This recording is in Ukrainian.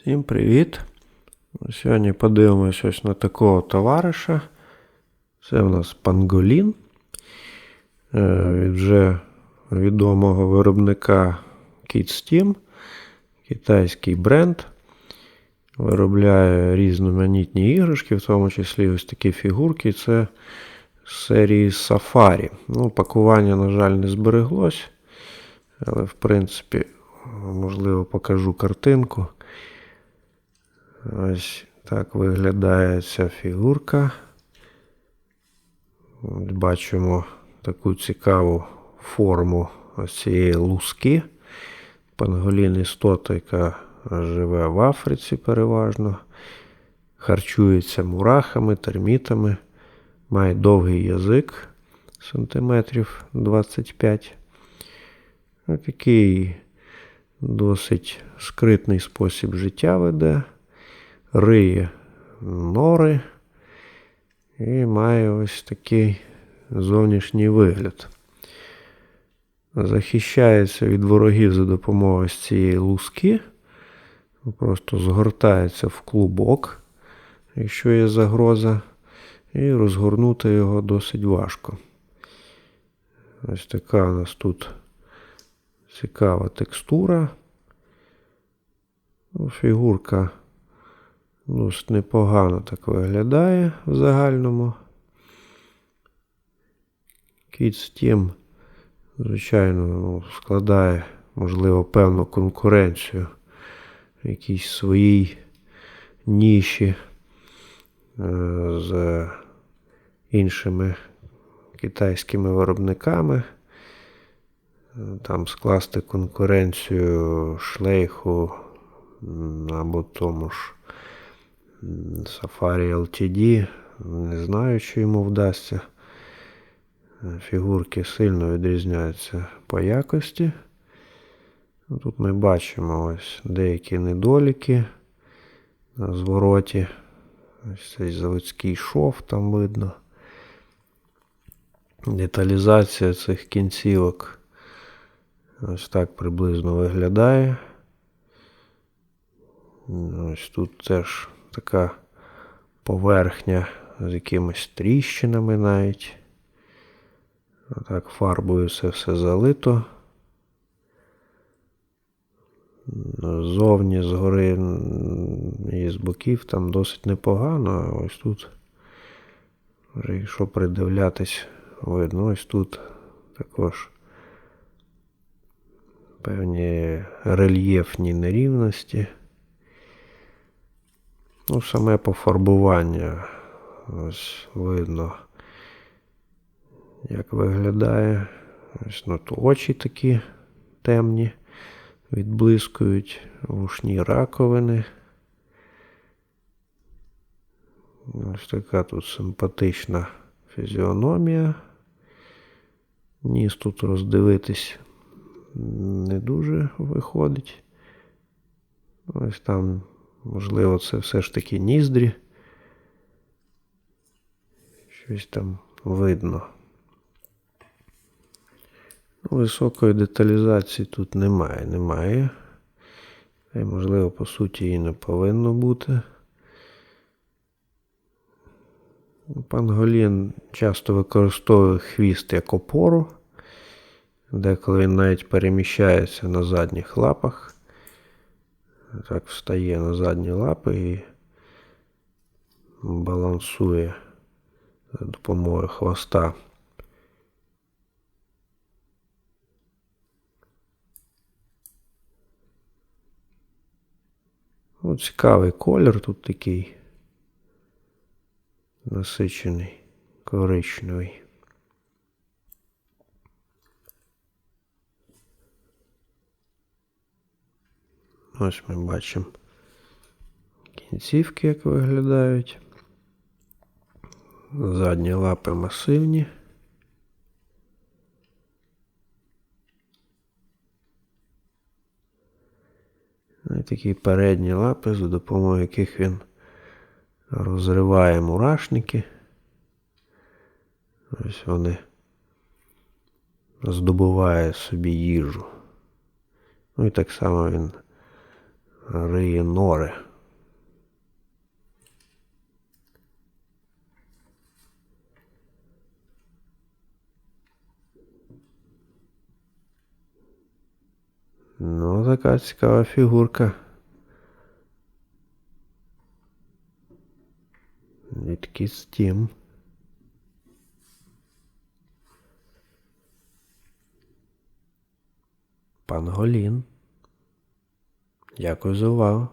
Всім привіт! Сьогодні подивимось ось на такого товариша. Це в нас панголін. Е, Від вже відомого виробника Kid Steam. Китайський бренд. Виробляє різноманітні іграшки, в тому числі ось такі фігурки. Це з серії Safari. Ну, пакування, на жаль, не збереглось. Але, в принципі, можливо, покажу картинку. Ось так виглядає ця фігурка. Бачимо таку цікаву форму ось цієї луски. Панголін істота, яка живе в Африці переважно. Харчується мурахами, термітами. Має довгий язик сантиметрів 25. Ось Такий досить скритний спосіб життя веде риє нори і має ось такий зовнішній вигляд. Захищається від ворогів за допомогою цієї луски. Просто згортається в клубок, якщо є загроза, і розгорнути його досить важко. Ось така у нас тут цікава текстура. Ну, Фігурка Досить непогано так виглядає в загальному. Kit Steam, звичайно, ну, складає, можливо, певну конкуренцію в якійсь своїй ніші е, з іншими китайськими виробниками. Там скласти конкуренцію шлейху або тому ж. Safari LTD. Не знаю, чи йому вдасться. Фігурки сильно відрізняються по якості. Тут ми бачимо ось деякі недоліки на звороті. Ось цей заводський шов там видно. Деталізація цих кінцівок ось так приблизно виглядає. Ось тут теж така поверхня з якимись тріщинами навіть. Отак фарбою це все залито. Зовні згори і з боків там досить непогано, ось тут, вже якщо придивлятись, видно, ось тут також певні рельєфні нерівності. Ну, саме пофарбування. Ось видно, як виглядає. Ось ну, очі такі темні, відблискують вушні раковини. Ось така тут симпатична фізіономія. Ніс тут роздивитись не дуже виходить. Ось там Можливо, це все ж таки ніздрі. Щось там видно. Ну, Високої деталізації тут немає. Немає. І, можливо, по суті, і не повинно бути. Панголін часто використовує хвіст як опору, деколи він навіть переміщається на задніх лапах так встає на задні лапи і балансує за допомогою хвоста. Ось цікавий колір тут такий насичений, коричневий. Ось ми бачимо кінцівки, як виглядають. Задні лапи масивні. І такі передні лапи, за допомогою яких він розриває мурашники. Ось вони здобуває собі їжу. Ну і так само він риє нори. Ну, така цікава фігурка. Рідкий стім. Пан Голін. Дякую за увагу.